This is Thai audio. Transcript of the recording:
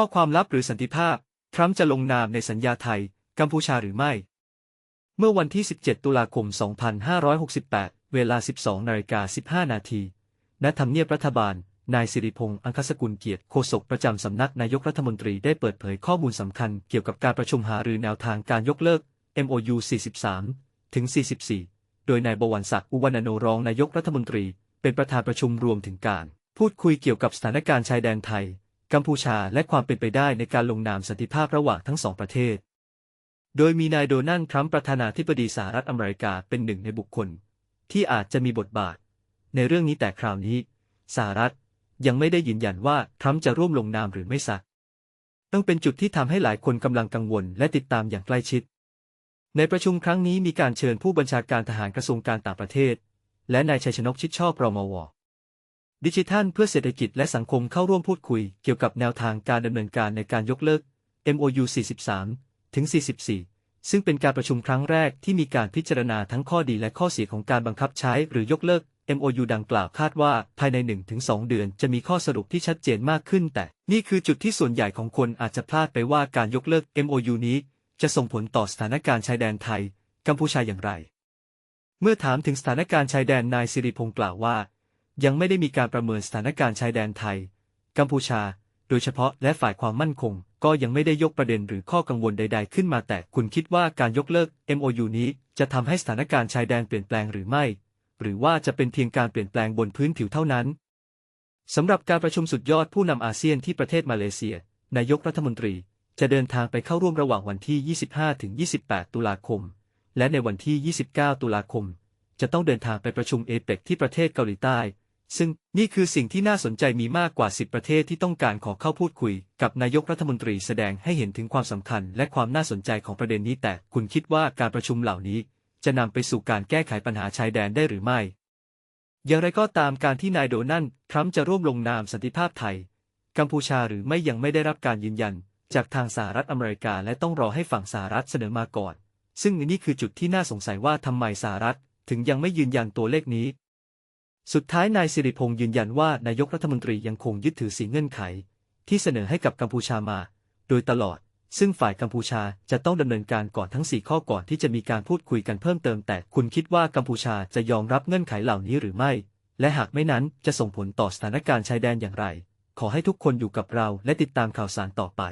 ข้อความลับหรือสันติภาพ ทรัมป์จะลงนามในสัญญาไทย กัมพูชาหรือไม่ เมื่อวันที่ 17 ตุลาคม 2568 เวลา 12นาฬิกา15 นาที ณ ทำเนียบรัฐบาล นายสิริพงษ์ อังคสกุลเกียรติ โฆษกประจำสำนักนายกรัฐมนตรีได้เปิดเผยข้อมูลสำคัญเกี่ยวกับการประชุมหารือแนวทางการยกเลิก MOU 43 ถึง 44 โดยนายบวรศักดิ์ อุวรรณโนรองนายกรัฐมนตรี เป็นประธานประชุมรวมถึงการ พูดคุยเกี่ยวกับสถานการณ์ชายแดนไทย กัมพูชาและความเป็นไปได้ในการลงนามสันติภาพระหว่างทั้งสองประเทศ โดยมีนายโดนัลด์ทรัมป์ประธานาธิบดีสหรัฐอเมริกาเป็นหนึ่งในบุคคล ที่อาจจะมีบทบาท ในเรื่องนี้แต่คราวนี้สหรัฐยังไม่ได้ยืนยันว่าทรัมป์จะร่วมลงนามหรือไม่สักต้องเป็นจุดที่ทำให้หลายคนกำลังกังวลและติดตามอย่างใกล้ชิด ในประชุมครั้งนี้มีการเชิญผู้บัญชาการทหารกระทรวงการต่างประเทศ และนายชัยชนกชิดชอบรมว ดิจิทัลเพื่อเศรษฐกิจและสังคมเข้าร่วมพูดคุยเกี่ยวกับแนวทางการดำเนินการในการยกเลิก MOU 43 ถึง 44 ซึ่งเป็นการประชุมครั้งแรกที่มีการพิจารณาทั้งข้อดีและข้อเสียของการบังคับใช้หรือยกเลิก MOU ดังกล่าวคาดว่าภายใน 1-2 เดือนจะมีข้อสรุปที่ชัดเจนมากขึ้น แต่นี่คือจุดที่ส่วนใหญ่ของคนอาจจะพลาดไปว่าการยกเลิก MOU นี้จะส่งผลต่อสถานการณ์ชายแดนไทย กัมพูชาอย่างไร เมื่อถามถึงสถานการณ์ชายแดนนายสิริพงษ์กล่าวว่า ยังไม่ได้มีการประเมินสถานการณ์ชายแดนไทย กัมพูชา โดยเฉพาะและฝ่ายความมั่นคง ก็ยังไม่ได้ยกประเด็นหรือข้อกังวลใด ๆ ขึ้นมาแต่คุณคิดว่าการยกเลิก MOU นี้จะทำให้สถานการณ์ชายแดนเปลี่ยนแปลงหรือไม่ หรือว่าจะเป็นเพียงการเปลี่ยนแปลงบนพื้นผิวเท่านั้นสำหรับการประชุมสุดยอดผู้นำอาเซียนที่ประเทศมาเลเซีย นายกรัฐมนตรี จะเดินทางไปเข้าร่วมระหว่างวันที่ 25-28 ตุลาคม และในวันที่ 29 ตุลาคม จะต้องเดินทางไปประชุมเอเปกที่ประเทศเกาหลีใต้ ซึ่งนี่คือสิ่งที่น่าสนใจมีมากกว่า 10 ประเทศที่ต้องการขอเข้าพูดคุย กับนายกรัฐมนตรีแสดงให้เห็นถึงความสำคัญ และความน่าสนใจของประเด็นนี้แต่คุณคิดว่าการประชุมเหล่านี้ จะนำไปสู่การแก้ไขปัญหาชายแดนได้หรือไม่ อย่างไรก็ตามการที่นายโดนัลด์ทรัมป์จะร่วมลงนามสันติภาพไทย กัมพูชาหรือไม่ยังไม่ได้รับการยืนยัน จากทางสหรัฐอเมริกาและต้องรอให้ฝั่งสหรัฐเสนอมาก่อน ซึ่งนี่คือจุดที่น่าสงสัยว่าทำไมสหรัฐ ถึงยังไม่ยืนยันตัวเลขนี้ สุดท้ายนายสิริพงษ์ยืนยันว่านายกรัฐมนตรียังคงยึดถือสีเงื่อนไข ที่เสนอให้กับกัมพูชามา โดยตลอด ซึ่งฝ่ายกัมพูชาจะต้องดำเนินการก่อนทั้ง 4 ข้อก่อนที่จะมีการพูดคุยกันเพิ่มเติม แต่คุณคิดว่ากัมพูชาจะยอมรับเงื่อนไขเหล่านี้หรือไม่ และหากไม่นั้นจะส่งผลต่อสถานการณ์ชายแดนอย่างไร ขอให้ทุกคนอยู่กับเราและติดตามข่าวสารต่อไป